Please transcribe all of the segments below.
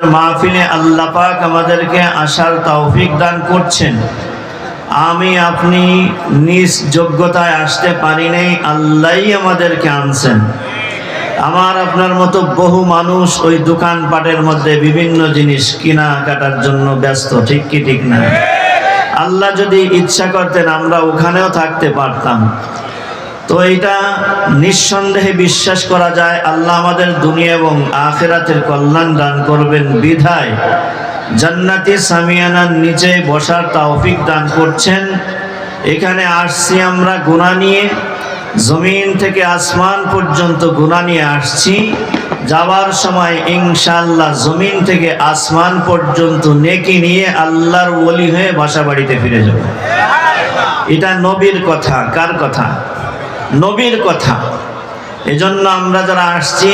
মাহফিলে আল্লাহ পাক আমাদেরকে আসার তৌফিক দান করছেন। আমি আপনি নিজ যোগ্যতায় আসতে পারি নাই, আল্লাহই আমাদেরকে আনছেন। আমার আপনার মতো বহু মানুষ ওই দোকানপাটের মধ্যে বিভিন্ন জিনিস কিনা কাটার জন্য ব্যস্ত, ঠিক কি, ঠিক না? আল্লাহ যদি ইচ্ছা করতেন আমরা ওখানেও থাকতে পারতাম। তো এটা নিঃসন্দেহে বিশ্বাস করা যায়, আল্লাহ আমাদের দুনিয়া এবং আখেরাতের কল্যাণ দান করবেন বিধায়। জান্নাতি সামিয়ানার নিচে বসার তাওফিক দান করছেন। এখানে আসছি আমরা গুণা নিয়ে। জমিন থেকে আসমান পর্যন্ত গুণা নিয়ে আসছি। যাওয়ার সময় ইনশাল্লাহ জমিন থেকে আসমান পর্যন্ত নেকি নিয়ে আল্লাহর ওলি হয়ে বাসা বাড়িতে ফিরে যাব। এটা নবীর কথা, কার কথা? নবীর কথা। এজন্য আমরা যারা আসছি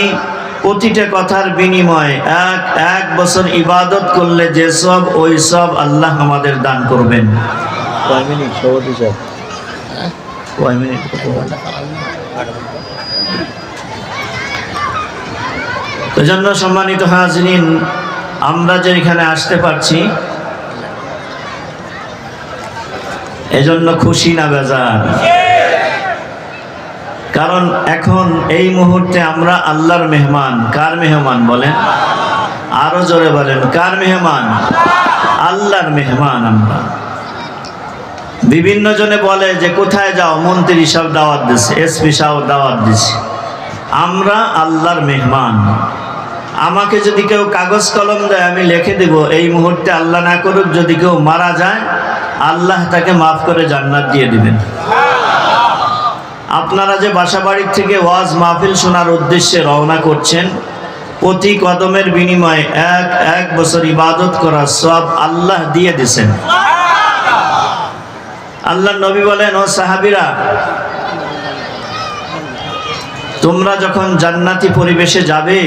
প্রতিটা কথার বিনিময়ে এক এক বছর ইবাদত করলে যে সব ওই সব আল্লাহ আমাদের দান করবেন। কয় মিনিট? সভাপতি সাহেব কয় মিনিট? এজন্য সম্মানিত হাজরিন আমরা যে এখানে আসতে পারছি এজন্য খুশি না বেজার। কারণ এখন এই মুহূর্তে আমরা আল্লাহর মেহমান। কার মেহমান বলেন? আরও জোরে বলেন, কার মেহমান? আল্লাহর মেহমান আমরা। বিভিন্ন জনে বলে যে, কোথায় যাও? মন্ত্রী সব দাওয়াত দিছে এসপি সাহেব দাওয়াত দিছে। আমরা আল্লাহর মেহমান। আমাকে যদি কেউ কাগজ কলম দেয়, আমি লিখে দেব, এই মুহূর্তে আল্লাহ না করুক, যদি কেউ মারা যায়, আল্লাহ তাকে মাফ করে জান্নাত দিয়ে দিবেন। আপনারা যে বাসা বাড়ির থেকে ওয়াজ মাহফিল শোনার উদ্দেশ্যে রওনা করছেন, প্রতি কদমের বিনিময়ে এক এক বছর ইবাদত করার সব আল্লাহ দিয়ে দিছেন আল্লাহ নবী বলেন, ও সাহাবিরা, তোমরা যখন জান্নাতি পরিবেশে যাবে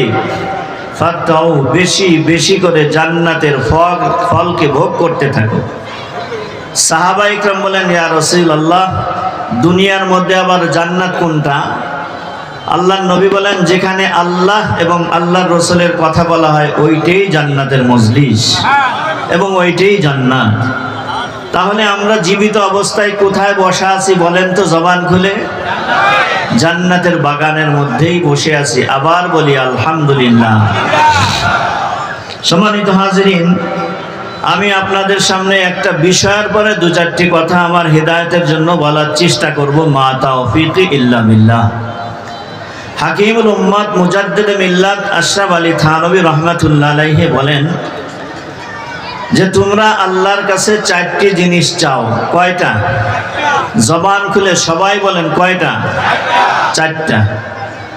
বেশি বেশি করে জান্নাতের ফল, ফলকে ভোগ করতে থাকো। সাহাবা ইকরাম বলেন, ইয়া রাসূলুল্লাহ দুনিয়ার মধ্যে আবার জান্নাত কোনটা? আল্লাহ নবী বলেন, যেখানে আল্লাহ এবং আল্লাহর রসুলের কথা বলা হয়, ওইটাই জান্নাতের মজলিস এবং ওইটাই জান্নাত। তাহলে আমরা জীবিত অবস্থায় কোথায় বসা আছি বলেন তো জবান খুলে? জান্নাতের বাগানের মধ্যেই বসে আছি। আবার বলি, আলহামদুলিল্লাহ। সম্মানিত হাজরিন আমি আপনাদের সামনে একটা বিষয়ের পরে দু চারটি কথা আমার হৃদায়তের জন্য বলার চেষ্টা করব, মা তাওফিক ইল্লা বিল্লাহ। হাকিমুল উম্মাদ মুজাদ্দিদ মিল্লাত আশরাফ আলী থানবী রহমাতুল্লাহ বলেন যে তোমরা আল্লাহর কাছে চারটি জিনিস চাও, কয়টা? জবান খুলে সবাই বলেন কয়টা? চারটা।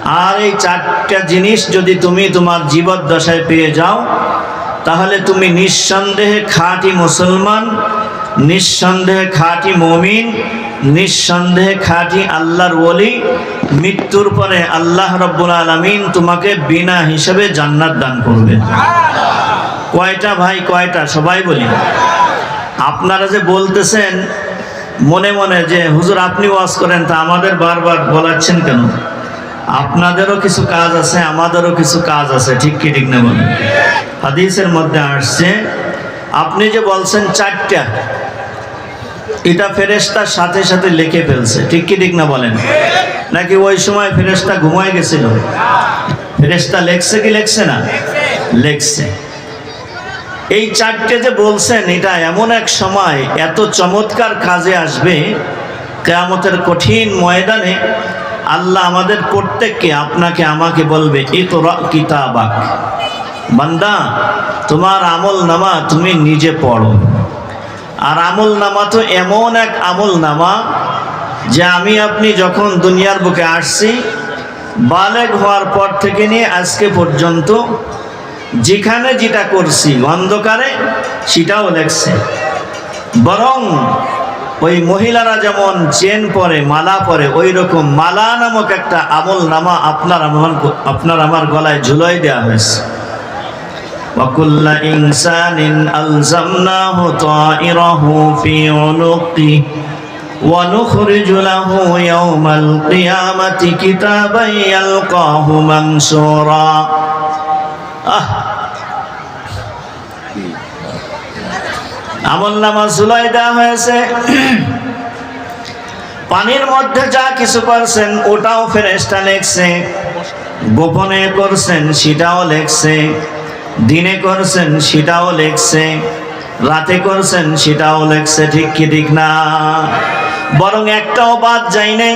আর এই চারটা জিনিস যদি তুমি তোমার জীবদ্দশায় পেয়ে যাও তাহলে তুমি নিঃসন্দেহে খাঁটি মুসলমান, নিঃসন্দেহে খাঁটি মমিন, নিঃসন্দেহে খাঁটি আল্লাহর ওলি, মৃত্যুর পরে আল্লাহ রব্বুল আলমিন তোমাকে বিনা হিসেবে জান্নাত দান করবে। কয়টা ভাই, কয়টা? সবাই বলি। আপনারা যে বলতেছেন, মনে মনে যে, হুজুর, আপনি ওয়াজ করেন, তা আমাদের বারবার বলাচ্ছেন কেন? আপনাদেরও কিছু কাজ আছে, আমাদেরও কিছু কাজ আছে। ঠিক কি, ঠিক না বলেন হাদিসের মধ্যে আসছে, আপনি যে বলছেন চারটা, এটা ফেরেস্তার সাথে সাথে লিখে ফেলছে। ঠিক কি, ঠিক না বলেন? নাকি ওই সময় ফেরেস্তা ঘুমায় গেছিল? ফেরেস্তা লেখছে কি লেখছে না? লেখছে। এই চারটে যে বলছেন, এটা এমন এক সময় এত চমৎকার কাজে আসবে, কেয়ামতের কঠিন ময়দানে আল্লাহ আমাদের প্রত্যেককে আপনাকে, আমাকে বলবে ইতরা কিতাবাক। বান্দা, তোমার আমল নামা তুমি নিজে পড়ো। আর আমল নামা তো এমন এক আমল নামা যে আমি আপনি যখন দুনিয়ার বুকে আসছি, বালেগ হওয়ার পর থেকে নিয়ে আজকে পর্যন্ত যেখানে যেটা করছি, অন্ধকারে সেটাও লেখছে। বরং ওই মহিলারা যেমন চেন পরে মালা পরে ওই রকম মালা নামক একটা আমল নামা আপনার আমার আপনার আমার গলায় ঝুলাই দেওয়া হয়েছে وكل إنسان ألزمناه طائره في عنقه ونخرج له يوم القيامة كتابا يلقاه منشورا আহ আমল নামা জুলাই দেওয়া হয়েছে। পানির মধ্যে যা কিছু করছেন, ওটাও ফেরেস্টা লেখছে, গোপনে করছেন, সেটাও লেখছে, দিনে করছেন, সেটাও লেখছে, রাতে করছেন, সেটাও লেখছে, ঠিক কি ঠিক না? বরং একটাও বাদ যায় নাই।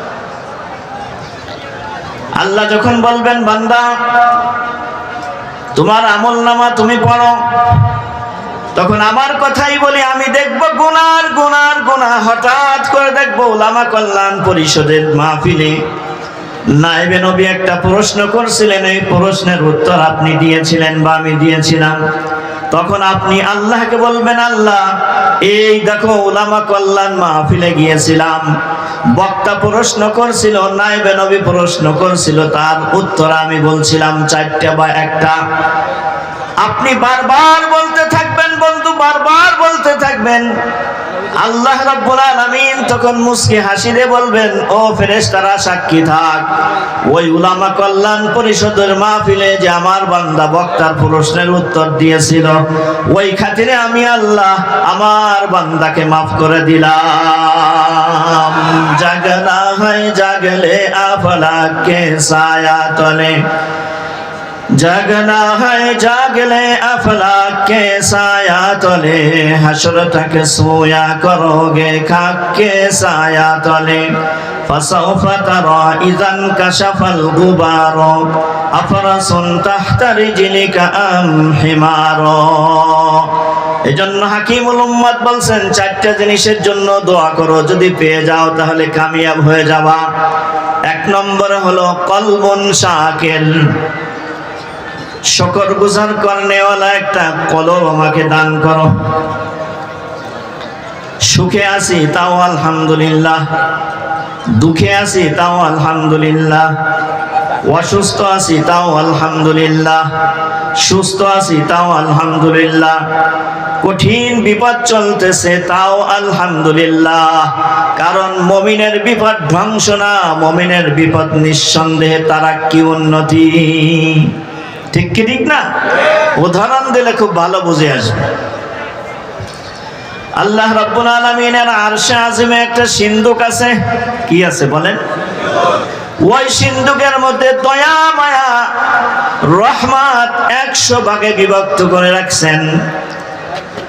আল্লাহ যখন বলবেন, বান্দা, তোমার আমল নামা তুমি পড়ো। তখন আমার কথাই বলি, আমি দেখব গুনার গুনার, গুনা, হঠাৎ করে দেখব ওলামা কল্যাণ পরিষদের মাহফিলে। নাইবে নবী একটা প্রশ্ন করছিলেন, এই প্রশ্নের উত্তর আপনি দিয়েছিলেন বা আমি দিয়েছিলাম। তখন আপনি আল্লাহকে বলবেন, আল্লাহ, এই দেখো ওলামা কল্যাণ মাহফিলে গিয়েছিলাম। বক্তা প্রশ্ন করছিল নাইবে নবী প্রশ্ন করছিল, তার উত্তর আমি বলছিলাম চারটা বা একটা। আপনি বারবার বলতে থাকবেন বারবার বলতে থাকবেন, আল্লাহ রাব্বুল আলামিন তখন মুস্কি হাসিরে বলবেন, ও ফেরেশতারা, সাক্ষী থাক। ওই উলামা কল্যাণ পরিষদের মাহফিলে যে আমার বান্দা বক্তার প্রশ্নের উত্তর দিয়েছিল, ওই খাতিরে আমি আল্লাহ আমার বান্দাকে মাফ করে দিলাম। জাগনা হয় জাগলে আফলাকে সায়া তলে জাগনা है जागले अफलाक के साया तले हशर तक सोया करोगे खाक के साया तले فسوف ترى إذا انكشف الغبار أفرس تحت رجلك أم حمار এজন্য হাকিমুল উম্মাদ বলছেন চারটা জিনিসের জন্য দোয়া করো যদি পেয়ে যাও তাহলে কামিয়াব হয়ে যাবা এক নম্বরে হলো কলবন শাকেল শকর গুজার করনেওয়ালা একটা কলব আমাকে দান করো। সুখে আছি তাও আলহামদুলিল্লাহ, দুঃখে আছি তাও আলহামদুলিল্লাহ, অসুস্থ আছি তাও আলহামদুলিল্লাহ, সুস্থ আছি তাও আলহামদুলিল্লাহ, কঠিন বিপদ চলতেছে তাও আলহামদুলিল্লাহ, কারণ মমিনের বিপদ ধ্বংস না, মমিনের বিপদ নিঃসন্দেহে তারা কি উন্নতি? ঠিক কি ঠিক না? উদাহরণ দিলে খুব ভালো বুঝে আসবে। আল্লাহ রব্বুল আলমিনের আরশে আজিমে একটা সিন্ধুক আছে। কি আছে বলেন? ওই সিন্ধুকের মধ্যে দয়া, মায়া, রহমাত একশো ভাগে বিভক্ত করে রাখছেন।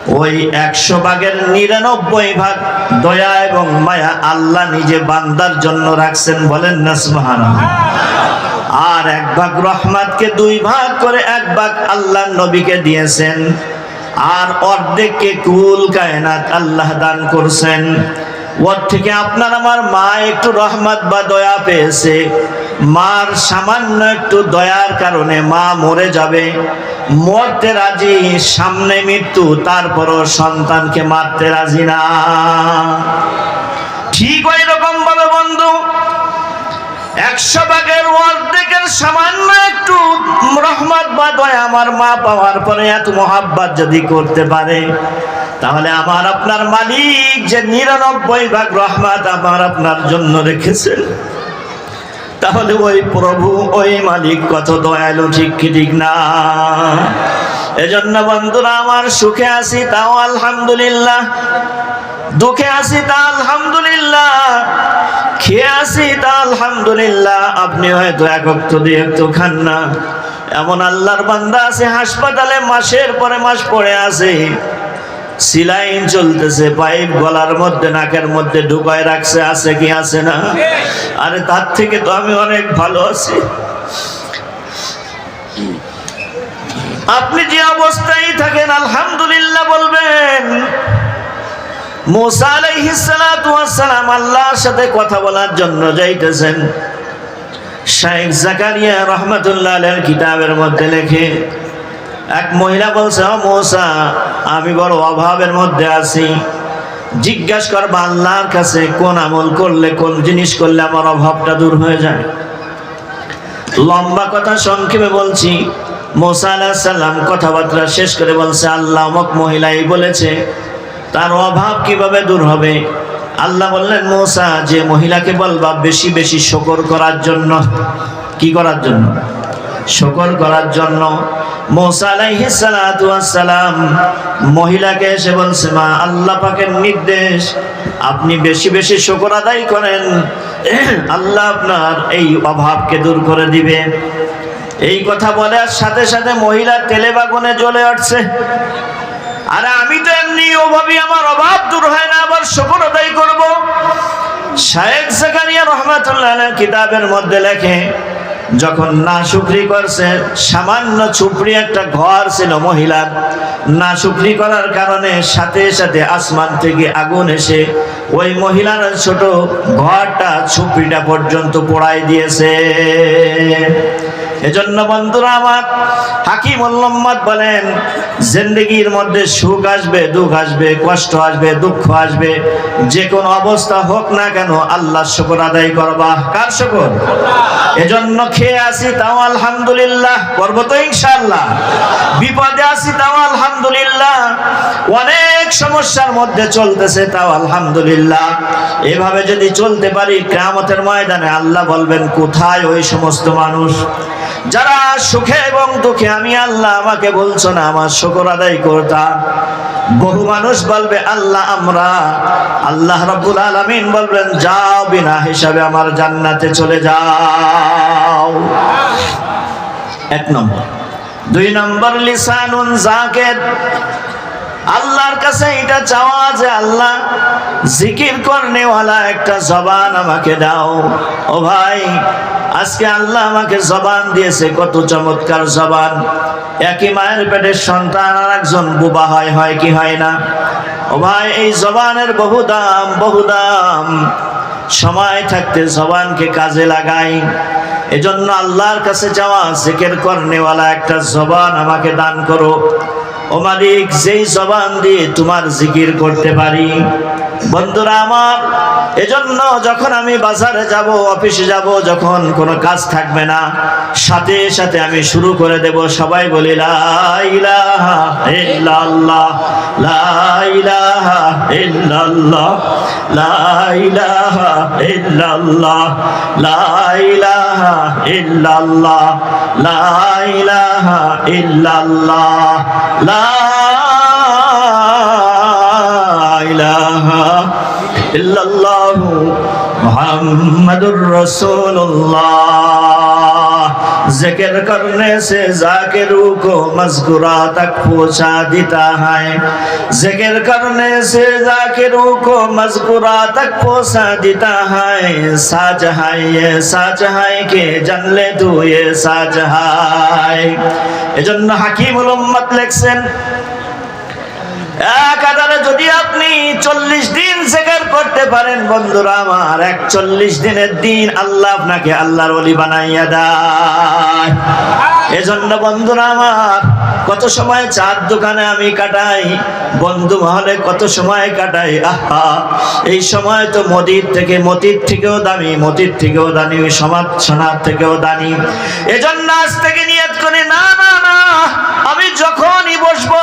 ওই একশো ভাগের নিরানব্বই ভাগ দয়া এবং মায়া আল্লাহ নিজে বান্দার জন্য রাখছেন বলেন না আর এক ভাগ রহমাতকে দুই ভাগ করে এক ভাগ আল্লাহ নবীকে দিয়েছেন। আর অর্ধেককে কুল কায়নাত আল্লাহ দান করছেন। ওর থেকে আপনার আমার মা একটু রহমত বা দয়া পেয়েছে। মার সামান্য একটু দয়ার কারণে মা মরে যাবে। মরতে রাজি, সামনে মৃত্যু, তারপরও সন্তানকে মারতে রাজি না। ঠিক ওই রকম ভাবে বন্ধু একশো ভাগের অর্ধেকের সামান্য একটু রহমত বা দয়া আমার মা পাওয়ার পরে এত মহাব্বাত যদি করতে পারে, তাহলে আমার আপনার মালিক যে নিরানব্বই ভাগ রহমত আমার আপনার জন্য রেখেছেন। তাহলে ওই প্রভু, ওই মালিক কত দয়ালু, ঠিক ঠিক না? এজন্য বন্ধুরা, আমার সুখে আছি তাও আলহামদুলিল্লাহ। দুঃখে আছি তা আলহামদুলিল্লাহ। খেয়ে আসি তা আলহামদুলিল্লাহ। আপনি হয়তো এক অক্ত দিয়ে একটু খান না। এমন আল্লাহর বান্দা আছে, হাসপাতালে মাসের পরে মাস পড়ে আছে। সিলাইন চলতেছে, পাইপ গলার মধ্যে, নাকের মধ্যে ঢুকায় রাখছে, আছে কি আছে না? আরে তার থেকে তো আমি অনেক ভালো আছি। আপনি যে অবস্থায় থাকেন, আলহামদুলিল্লাহ বলবেন। মুসা আলাইহিস সালাতু ওয়াস সালাম আল্লাহর সাথে কথা বলার জন্য যাইতেছেন। শাইখ জাকারিয়া রহমাতুল্লাহ কিতাবের মধ্যে লেখে, এক মহিলা বলছে, ও মৌসা, আমি বড় অভাবের মধ্যে আছি। জিজ্ঞাসা করবা আল্লাহর কাছে কোন আমল করলে, কোন জিনিস করলে আমার অভাবটা দূর হয়ে যায়। লম্বা কথা সংক্ষেপে বলছি মোসা আলাহ সাল্লাম কথাবার্তা শেষ করে বলছে, আল্লাহ অমক মহিলাই বলেছে, তার অভাব কীভাবে দূর হবে? আল্লাহ বললেন, মোসা, যে মহিলাকে বলবা, বেশি বেশি শকর করার জন্য। কি করার জন্য? শকর করার জন্য। সালাম মহিলাকে এসে বলছে, মা, আল্লাহ পাকের নির্দেশ, আপনি বেশি বেশি শকর আদায় করেন, আল্লাহ আপনার এই অভাবকে দূর করে দিবে। এই কথা বলার সাথে সাথে মহিলা তেলে বাগুনে জ্বলে উঠছে। আরে আমি তো এমনি অভাবী আমার অভাব দূর হয় না, আবার আদায় করব। শায়েখ জাকারিয়া রহমাতুল্লাহ কিতাবের মধ্যে লেখে, যখন না শুকরি করছে, সামান্য চুপড়ি একটা ঘর ছিল মহিলার। না শুকরি করার কারণে সাথে সাথে আসমান থেকে আগুন এসে ওই মহিলার ছোট ঘরটা ছুপড়িটা পর্যন্ত পোড়াই দিয়েছে। এজন্য বন্ধুরা আমার হাকিম মোহাম্মদ বলেন, জিন্দগির মধ্যে সুখ আসবে, দুঃখ আসবে, কষ্ট আসবে, দুঃখ আসবে, যে কোনো অবস্থা হোক না কেন আল্লাহ শুকর আদায় করবা। কার শুকর? এজন্য খেয়ে আসি তাও আলহামদুলিল্লাহ, করব তো ইনশাআল্লাহ। বিপদে আসি তাও আলহামদুলিল্লাহ, অনেক সমস্যার মধ্যে চলতেছে তাও আলহামদুলিল্লাহ। এভাবে যদি চলতে পারি, কিয়ামতের ময়দানে আল্লাহ বলবেন, কোথায় ওই সমস্ত মানুষ? যারা সুখে এবং দুঃখে, আমি আল্লাহ আমাকে বলছো না, আমার শুকর আদায় করতা। বহু মানুষ বলবে, আল্লাহ, আমরা আল্লাহ রাব্বুল আলামিন বলবেন, যাও বিনা হিসাবে আমার জান্নাতে চলে যাও। এক নম্বর। দুই নম্বর, লিসানুন জাকের আল্লাহর কাছে এটা চাওয়া যে আল্লাহ জিকির করনেওয়ালা একটা জবান আমাকে দাও। ও ভাই, আজকে আল্লাহ আমাকে জবান দিয়েছে, কত চমৎকার জবান। একই মায়ের পেটের সন্তান আর একজন বুবা হয় হয় কি হয় না? ও ভাই, এই জবানের বহু দাম বহু দাম। সময় থাকতে জবানকে কাজে লাগাই। এজন্য আল্লাহর কাছে যাওয়া, জিকির করনেওয়ালা একটা জবান আমাকে দান করো। ও মালিক যেই জবান দিয়ে তোমার জিকির করতে পারি। বন্ধুরা আমার এজন্য যখন আমি বাজারে যাব, অফিসে যাব, যখন কোনো কাজ থাকবে না, সাথে সাথে আমি শুরু করে দেব, সবাই বলি, লা ইলাহা ইল্লাল্লাহ মুহাম্মাদুর রাসূলুল্লাহ। জিকির করনে সে জাকিরু কো মজকুরা তক পৌঁছা দিতা है জিকির করনে সে জাকিরু কো মজকুরা তক পৌঁছা দিতা है সাজ है ये সাজ है के জান ले तू ये সাজ है এজন্য হাকিমুল উম্মত লিখছেন এক আধারে যদি আপনি চল্লিশ দিন জেগার করতে পারেন, বন্ধুরা, আমার এক চল্লিশ দিনের দিন আল্লাহ আপনাকে আল্লাহর অলি বানাইয়া দেয়। এজন্য বন্ধুরা, আমার কত সময় চার দোকানে আমি কাটাই, বন্ধু মহলে কত সময় কাটাই, আহা, এই সময় তো মদির থেকে, মতির থেকেও দামি, মতির থেকেও দামি, সমাজ সোনার থেকেও দামি। এজন্য আজ থেকে নিয়ত করে, না না না আমি যখনই বসবো,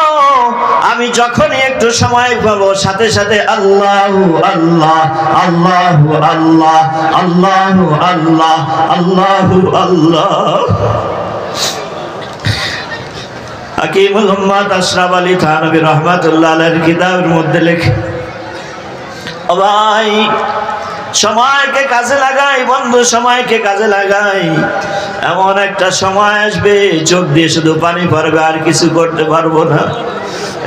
আমি যখনই একটু সময় পাবো, সাথে সাথে আল্লাহ আল্লাহ আল্লাহ আল্লাহ আল্লাহ আল্লাহ আল্লাহ আল্লাহ। হাকিম মোহাম্মদ আশরাফ আলী থানবী রহমাতুল্লাহ আলাইহির কিতাবের মধ্যে লেখে, ও সময়কে কাজে লাগাই, বন্ধু, সময়কে কাজে লাগাই। এমন একটা সময় আসবে, চোখ দিয়ে শুধু পানি পড়বে, আর কিছু করতে পারব না।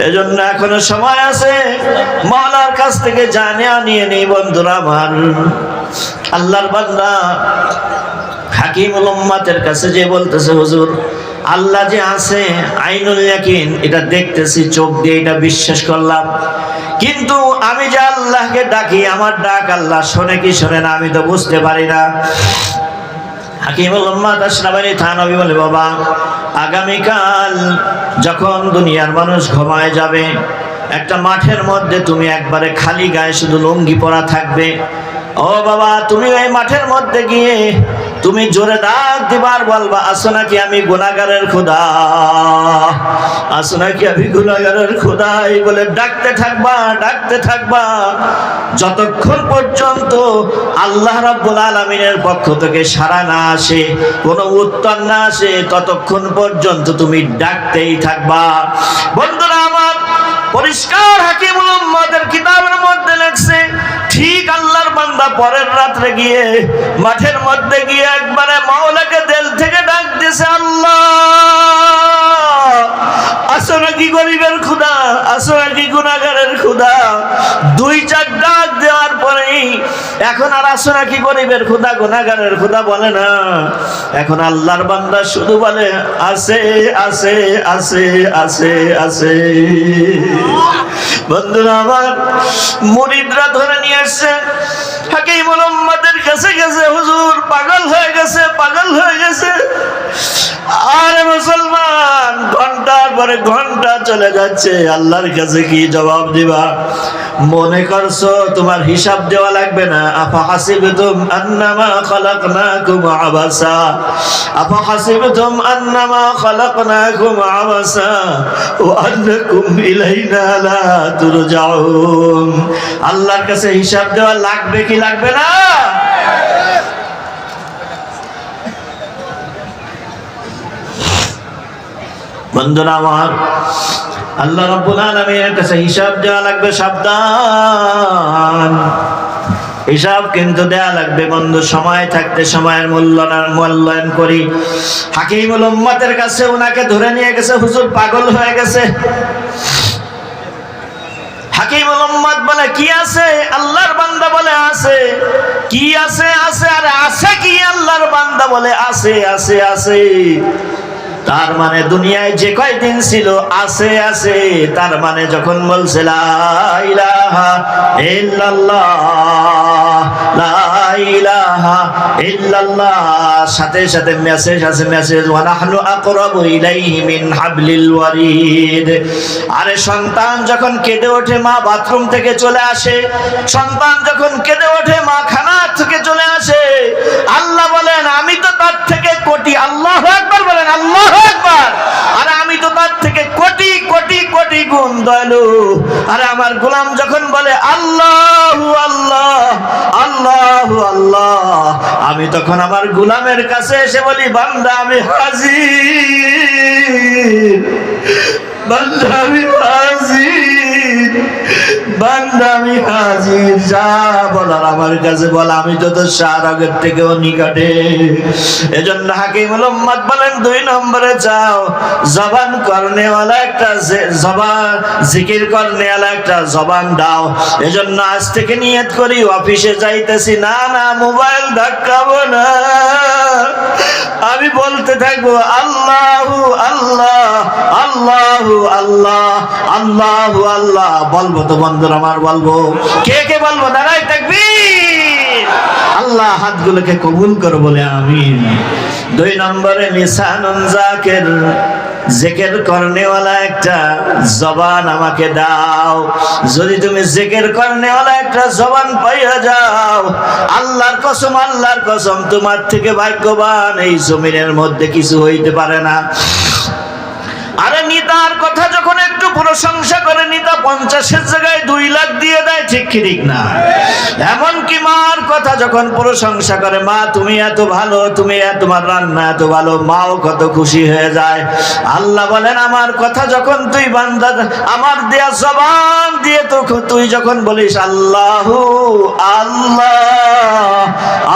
এজন্য এখনও সময় আছে, মালার কাছ থেকে জানে নিয়ে নেই, বন্ধুরা আমার। আল্লাহর বান্দা হাকিমুল উম্মাতের কাছে যে বলতেছে, হুজুর, আল্লাহ যে আছে, আইনুল ইয়াকিন, এটা দেখতেছি, চোখ দিয়ে এটা বিশ্বাস করলাম। কিন্তু আমি যে আল্লাহকে ডাকি, আমার ডাক আল্লাহ শোনে কি শোনে না, আমি তো বুঝতে পারি না। বলে, বাবা, আগামীকাল যখন দুনিয়ার মানুষ ঘুমায় যাবে, একটা মাঠের মধ্যে তুমি একবারে খালি গায়ে শুধু লুঙ্গি পরা থাকবে ও বাবা, তুমি ওই মাঠের মধ্যে গিয়ে তুমি জোরে ডাক দিবার বলবা, আসো নাকি আমি গুণাগারের খোদা। আসো নাকি আমি গুণাগারের খোদা এই বলে ডাকতে থাকবা ডাকতে থাকবা। যতক্ষণ পর্যন্ত আল্লাহ রাব্বুল আলামিনের পক্ষ থেকে সাড়া না আসে, কোনো উত্তর না আসে, ততক্ষণ পর্যন্ত তুমি ডাকতেই থাকবা। বন্ধুরা পরিষ্কার হাকিমুল উম্মতের কিতাবের মধ্যে লেখছে, ঠিক আল্লাহর বান্দা পরের রাত্রে গিয়ে মাঠের মধ্যে গিয়ে একবারে মাওলাকে দেল থেকে ডাক দিয়েছে, আল্লাহ! আসো নাকি গরিবের খুদা আসো নাকি গুণাগারের খুদা। দুই চার ডাক দেওয়ার পরেই এখন আর আসো নাকি গরিবের খুদা গুণাগারের খুদা বলে না। এখন আল্লাহর বান্দা শুধু বলে আছে আছে আছে আছে আছে বন্ধুরা আমার মুরিদরা ধরে নিয়ে আসছে। হাকিম মোহাম্মদের কাছে গেছে, হুজুর, পাগল হয়ে গেছে, পাগল হয়ে গেছে। আর মুসলমান, ঘণ্টার পরে ঘণ্টা চলে যাচ্ছে। আল্লাহর কাছে কি জবাব দিবা? মনে করছ তোমার হিসাব দেওয়া লাগবে না? আফা হাসিবতুম আন্নামা খালাকনাকুম আবাসা। আফা হাসিবতুম আন্নামা খালাকনাকুম আবাসা। ওয়া আন্নাকুম ইলাইনা লা তুরজাউন। আল্লাহর কাছে হিসাব দেওয়া লাগবে কি লাগবে না? বন্ধুরা আমার আল্লাহ রাব্বুল আলামিনের কাছে হিসাব দেওয়া লাগবে, সাবধান। হিসাব কিন্তু দেয়া লাগবে বন্ধু, সময় থাকতে সময়ের মূল্যায়ন মূল্যায়ন করি। হাকিমুল উম্মতের কাছে ওনাকে ধরে নিয়ে গেছে, হুজুর পাগল হয়ে গেছে। হাকিমুল উম্মত বলে, কি আছে? আল্লাহর বান্দা বলে, আছে। কি আছে? আছে। আর আছে কি? আল্লাহর বান্দা বলে, আছে আছে আছে। তার মানে দুনিয়ায় যে কয়দিন ছিল আছে আছে। তার মানে যখন বলছে লা আরে সন্তান যখন কেঁদে ওঠে, মা বাথরুম থেকে চলে আসে। সন্তান যখন কেঁদে ওঠে, মা খানা থেকে চলে আসে। আল্লাহ বলেন, আমি তো তার থেকে কোটি, আল্লাহ একবার বলেন, আল্লাহ একবার আরে আমি তো তার থেকে কোটি কোটি কোটি গুণ দয়ালু। আরে আমার গোলাম যখন বলে, আল্লাহ আল্লাহ আল্লাহ আল্লাহ, আমি তখন আমার গোলামের কাছে এসে বলি, বান্দা, আমি হাজির। বান্দা, আমি হাজির। হাজির, যা বলার আমার কাছে বল, আমি তো তোর সার আগের থেকেও নিকটে। এজন্য বলেন, দুই নম্বরে যাও, জবান করনেওয়ালা একটা জবান, জিকির করনেওয়ালা একটা জবান দাও। এজন্য আজ থেকে নিয়ত করি, অফিসে যাইতেছি, না না, মোবাইল ধাক্কাবো না। আমি বলতে থাকব, আল্লাহ আল্লাহ আল্লাহ আল্লাহ আল্লাহ আল্লাহ। বলব তো বন্ধুরা, আমার বলব। কে কে বলব? দাঁড়াই থাকবি আল্লাহ হাতগুলোকে কবুল করো বলে দুই নম্বরে জাকের। জেকের করনেওয়ালা একটা জবান আমাকে দাও। যদি তুমি জেকের করনেওয়ালা একটা জবান পাইয়া যাও, আল্লাহর কসম আল্লাহর কসম, তোমার থেকে ভাগ্যবান। এই জমিনের মধ্যে কিছু হইতে পারে না। আরে নিতার কথা যখন একটু প্রশংসা করে নিতা পঞ্চাশের জায়গায় দুই লাখ দিয়ে দেয়, ঠিক ঠিক না? এমন কি মার কথা যখন প্রশংসা করে, মা, তুমি এত ভালো, তুমি তোমার রান্না এত ভালো, মাও কত খুশি হয়ে যায়। আল্লাহ বলেন, আমার কথা যখন তুই বান্দা, আমার দেয়া জবান দিয়ে তো তুই যখন বলিস, আল্লাহ আল্লাহ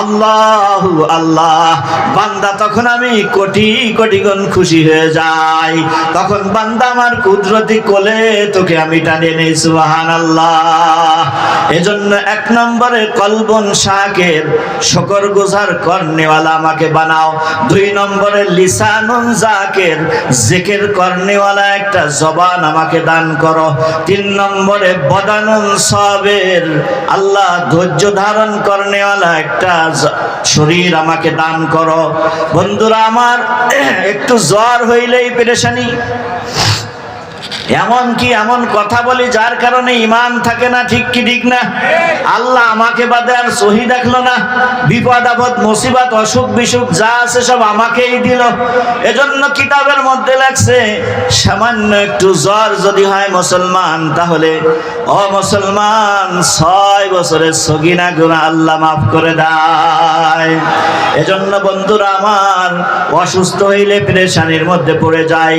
আল্লাহ আল্লাহ, বান্দা তখন আমি কোটি কোটি গুণ খুশি হয়ে যাই। তখন বান্দা আমার কুদরতি কোলে তোকে আমি টানিয়ে নেই সুবাহান আল্লাহ এজন্য এক নম্বরে কলবন শাকের শকর গুজার করনেওয়ালা আমাকে বানাও। দুই নম্বরে লিসানুন জাকের জেকের করনেওয়ালা একটা জবান আমাকে দান করো। তিন নম্বরে বদানুন সবের আল্লাহ ধৈর্য ধারণ করনেওয়ালা একটা শরীর আমাকে দান করো। বন্ধুরা আমার একটু জ্বর হইলেই পেরেশানি। এমন কি এমন কথা বলি যার কারণে ইমান থাকে না, ঠিক কি ঠিক না? আল্লাহ আমাকে বাদে আর সহি দেখল না। বিপদ, আপদ, মুসিবত, অসুখ, বিসুখ যা আছে সব আমাকেই দিল। এজন্য কিতাবের মধ্যে লাগছে, সামান্য একটু জ্বর যদি হয় মুসলমান, তাহলে, ও মুসলমান, ছয় বছরের সগিনা গুণা আল্লাহ মাফ করে দেয়। এজন্য বন্ধুরা আমার, অসুস্থ হইলে প্রেশানির মধ্যে পড়ে যাই।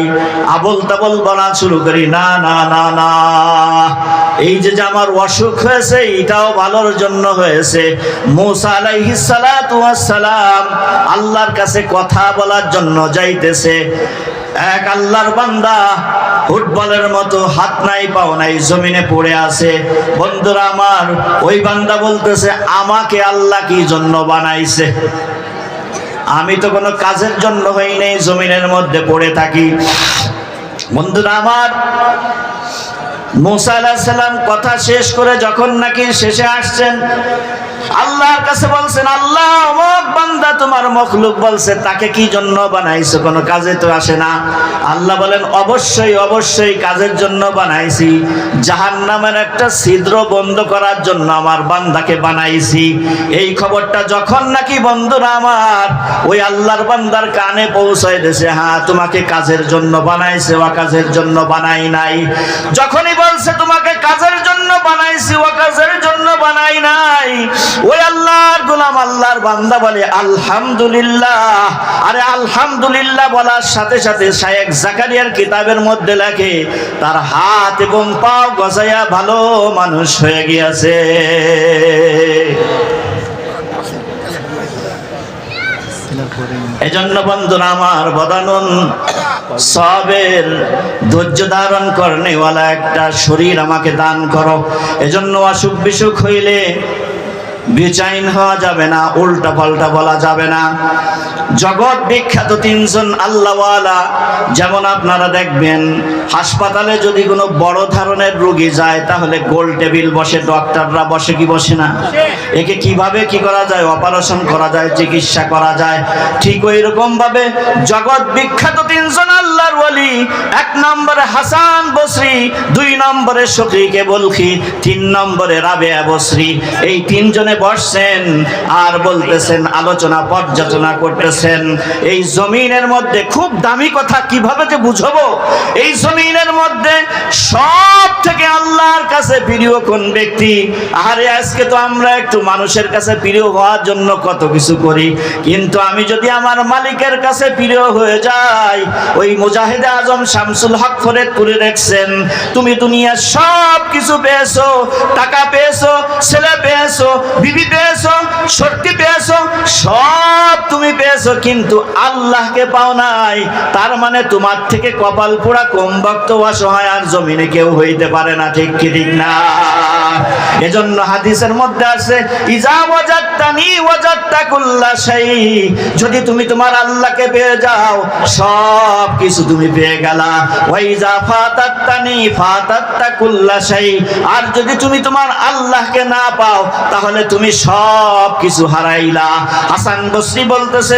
আবল তাবল বলা শুরু করি। না না না না। এই যে আমার অসুখ হয়েছে, এটাও ভালোর জন্য হয়েছে। সালাম আল্লাহর কাছে কথা বলার জন্য যাইতেছে। এক আল্লাহর বান্দা ফুটবলের মতো হাত নাই, পাও নাই, জমিনে পড়ে আছে। বন্ধুরা আমার, ওই বান্দা বলতেছে, আমাকে আল্লাহ কি জন্য বানাইছে? আমি তো কোনো কাজের জন্য হই নেই, জমিনের মধ্যে পড়ে থাকি। বন্ধুরা আমার, মুসা আলাহিসাল্লাম কথা শেষ করে যখন নাকি শেষে আসছেন, আল্লাহর কাছে বলছেন, আল্লাহ বান্দা তোমার মখলুক বলছে, তাকে কি জন্য বানাইছো? কোনো কাজে তো আসে না। আল্লাহ বলেন, অবশ্যই অবশ্যই কাজের জন্য বানাইছি। জাহান্নামের একটা ছিদ্র বন্ধ করার জন্য আমার বান্দাকে বানাইছি। এই খবরটা যখন নাকি বন্ধুরা আমার, ওই আল্লাহর বান্দার কানে পৌঁছায় দিয়েছে হ্যাঁ তোমাকে কাজের জন্য বানাইছে ও কাজের জন্য বানাই নাই। যখনই বলছে, তোমাকে কাজের জন্য বানাইছি ও কাজের জন্য বানাই নাই। ওই আল্লাহর গোলাম, আল্লাহর বান্দা বলে আলহামদুলিল্লাহ। আরে আলহামদুলিল্লাহ বলার সাথে সাথে শায়েক জাকারিয়ার কিতাবের মধ্যে লেখে, তার হাত এবং পাও গজাইয়া ভালো মানুষ হয়ে গিয়েছে। এজন্য বন্ধুরা আমার বদানুন, সবের ধৈর্য ধারণ করনেওয়ালা একটা শরীর আমাকে দান করো। এজন্য অসুখ বিসুখ হইলে বেচাইন হওয়া যাবে না উল্টা পাল্টা বলা যাবে না। জগৎ বিখ্যাত তিনজন আল্লাহওয়ালা, যেমন আপনারা দেখবেন, হাসপাতালে যদি কোনো বড় ধরনের রোগী যায়, তাহলে গোল টেবিল বসে, ডক্টররা বসে কি বসে না? একে কীভাবে কি করা যায়? অপারেশন করা যায়, চিকিৎসা করা যায়। ঠিক ওই রকম ভাবে জগৎ বিখ্যাত তিনজন আল্লাহর ওয়ালি, এক নম্বরে হাসান বসরি, দুই নম্বরে শফিকে বলখি, তিন নম্বরে রাবে বসরি। এই তিনজনে বসছেন আর বলতেছেন, আলোচনা পর্যালোচনা করতেছেন এই জমিনের মধ্যে খুব দামি কথা কীভাবে যে বুঝব? এই জমিনের মধ্যে সব থেকে আল্লাহর কাছে প্রিয় কোন ব্যক্তি? আরে, আজকে তো আমরা একটু মানুষের কাছে প্রিয় হওয়ার জন্য কত কিছু করি। কিন্তু আমি যদি আমার মালিকের কাছে প্রিয় হয়ে যাই, ওই মুজাহিদে আজম শামসুল হক ফরিদপুরে দেখছেন তুমি দুনিয়ার সব কিছু পেয়েছ, টাকা পেয়েছ, ছেলে পেয়েছ, বিবি পেয়েছ শক্তি পেয়েছ, সব তুমি পেয়েছ। কিন্তু আল্লাহকে পাও নাই। তার মানে তোমার থেকে কপাল পোড়া কম ভক্ত অসহায় আর জমিনে কেউ হইতে পারে না, ঠিক কি, ঠিক না? এজন্য হাদিসের মধ্যে আছে, ইজা ওয়াজাত্তানি ওয়াজাত্তা কুল্লা শাই যদি তুমি তোমার আল্লাহকে পেয়ে যাও, সব কিছু তুমি পেয়ে গেলা। ওয়াইজা ফাতাত্তানি ফাতাত্তা কুল্লা শাই আর যদি তুমি তোমার আল্লাহকে না পাও, তাহলে তুমি সব কিছু হারাইলা। হাসান বসরি বলতেছে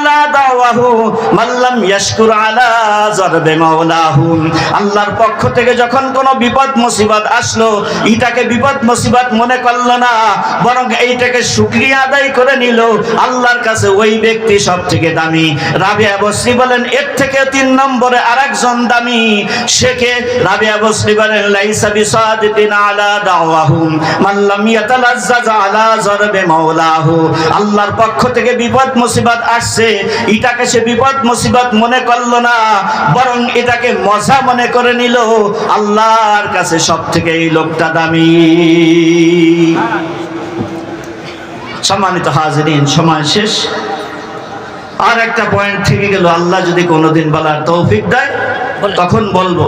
মাল্লাম আল্লাহর পক্ষ থেকে যখন কোনো বিপদ, মুসিবত আসলো, এটাকে বিপদ, মুসিবত মনে করল না, বরং এইটাকে শুক্রিয়া আদায় করে নিল। আল্লাহর কাছে ওই ব্যক্তি সব থেকে দামি। রাবিয়া বসরি বলেন, এর থেকে তিন নম্বরে আরেকজন দামি। শেখে রাবিয়া বসরি বলেন, লাইসা বিসাদিতিন আলা দাওয়াহুম মান লাম ইয়াতালাজ্জাজ আলা জরবে মাওলাহু। আল্লাহর পক্ষ থেকে বিপদ, মুসিবত আসছে। এটাকে সে বিপদ মুসিবত মনে করল না বরং এটাকে মজা মনে করে নিল। আল্লাহর কাছে সব থেকে এই লোকটা দামি। সম্মানিত হাজিরিন সময় শেষ। আর একটা পয়েন্ট থেকে গেল আল্লাহ যদি কোনোদিন বলার তৌফিক দেয় তখন বলব।